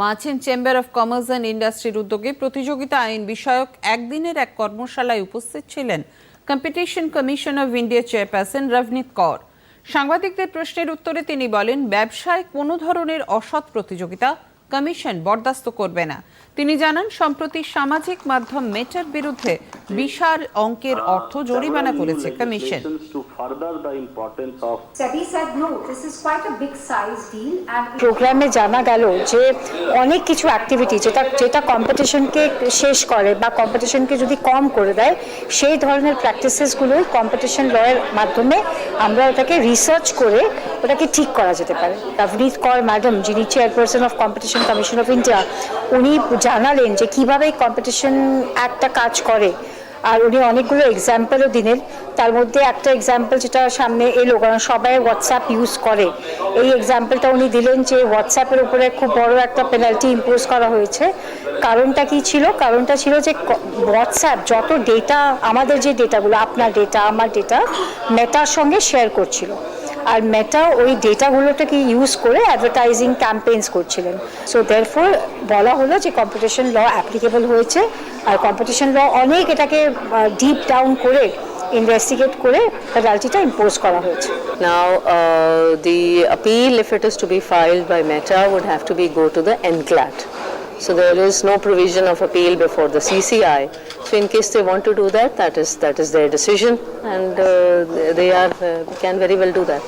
Merchant chamber of commerce and ইন্ডাস্ট্রির উদ্যোগে প্রতিযোগিতা আইন বিষয়ক একদিনের এক কর্মশালায় উপস্থিত ছিলেন competition commission of India chairperson Ravneet Kaur. সাংবাদিকদের প্রশ্নের উত্তরে তিনি বলেন, ব্যবসায় কোনো ধরনের অসৎ প্রতিযোগিতা কমিশন বরদাস্ত করবে না। তিনি জানান, সম্প্রতি সামাজিক মাধ্যম মেটার বিরুদ্ধে বিশাল অঙ্কের অর্থ জরিমানা করেছে কমিশন। প্রোগ্রামে জানা গেল যে অনেক কিছু অ্যাক্টিভিটি যেটা যেটা কম্পিটিশনকে শেষ করে বা কম্পিটিশনকে যদি কম করে দেয়, সেই ধরনের প্র্যাকটিসেসগুলোই কম্পিটিশন লয়ের মাধ্যমে আমরা ওটাকে রিসার্চ করে ওটাকে ঠিক করা যেতে পারে। রবনীত কর ম্যাডাম যিনি chairperson of competition commission of India উনি জানালেন যে কীভাবে কম্পিটিশন একটা কাজ করে। আর উনি অনেকগুলো এক্সাম্পলও দিলেন। তার মধ্যে একটা এক্সাম্পল যেটা সামনে এলো, কারণ সবাই হোয়াটসঅ্যাপ ইউজ করে। এই এক্সাম্পলটা উনি দিলেন যে হোয়াটসঅ্যাপের উপরে খুব বড় একটা পেনাল্টি ইম্পোজ করা হয়েছে। কারণটা কি ছিল? কারণটা ছিল যে হোয়াটসঅ্যাপ যত ডেটা আমাদের যে ডেটাগুলো আপনার ডেটা আমার ডেটা মেটার সঙ্গে শেয়ার করছিল। আর মেটা ওই ডেটাগুলোটাকে ইউজ করে অ্যাডভার্টাইজিং ক্যাম্পেইনস করছিলেন। সো দেয়ারফোর বলা হলো যে কম্পিটিশন ল অ্যাপ্লিকেবল হয়েছে। আর কম্পিটিশন ল অনেক এটাকে ডিপ ডাউন করে ইনভেস্টিগেট করে পেনাল্টিটা ইম্পোজ করা হয়েছে Now, uh, the appeal, if it is to be filed by Meta, would have to be go to the NCLAT. So there is no provision of appeal before the CCI. So in case they want to do that, that is that is their decision, and uh, they are uh, can very well do that.